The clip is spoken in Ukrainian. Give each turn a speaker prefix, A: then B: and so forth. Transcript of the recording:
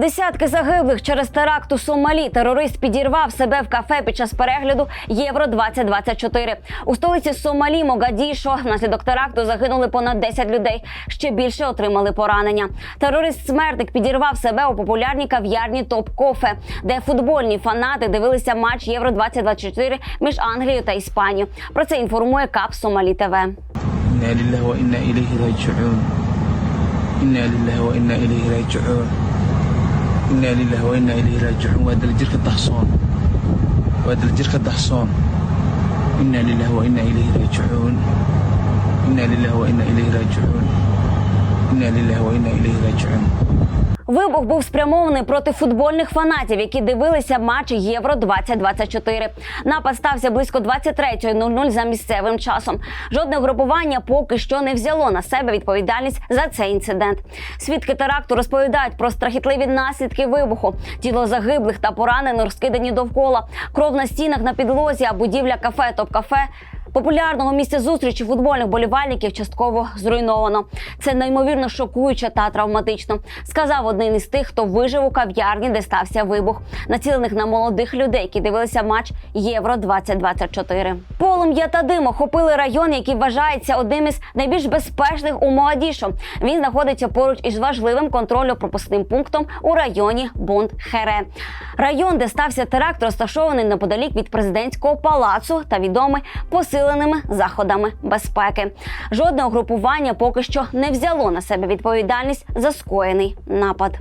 A: Десятки загиблих через теракт у Сомалі терорист підірвав себе в кафе під час перегляду Євро 2024 у столиці Сомалі Могадішо Наслідок теракту загинули понад 10 людей. Ще більше отримали поранення. Терорист-смертник підірвав себе у популярній кав'ярні Топ Кофе, де футбольні фанати дивилися матч Євро 2024 між Англією та Іспанією. Про це інформує КАП Сомалі ТВ.
B: Інна ліллахи, інна ілейхі раджіун. Інна ліллахи, інна ілейхі раджіун. إنا لله وإنا إليه راجعون. وهذا الجرك الدحصون وهذا الجرك الدحصون إنا لله وإنا إليه راجعون. إنا لله وإنا إليه راجعون. إنا لله وإنا إليه راجعون.
A: Вибух був спрямований проти футбольних фанатів, які дивилися матч Євро 2024 Напад стався близько 23.00 за місцевим часом. Жодне групування поки що не взяло на себе відповідальність за цей інцидент. Свідки теракту розповідають про страхітливі наслідки вибуху. Тіло загиблих та поранених розкидані довкола. Кров на стінах на підлозі, а будівля кафе топ-кафе. Популярного місця зустрічі футбольних болівальників частково зруйновано. Це неймовірно шокуюче та травматично, сказав один із тих, хто вижив у кав'ярні, де стався вибух, націлених на молодих людей, які дивилися матч Євро 2024 Полум'я та дим охопили район, який вважається одним із найбільш безпечних у Моgadішо. Він знаходиться поруч із важливим контрольно-пропускним пунктом у районі Бунд-Хере. Район, де стався теракт, розташований неподалік від президентського палацу та відомий посиленими заходами безпеки. Жодне угрупування поки що не взяло на себе відповідальність за скоєний напад.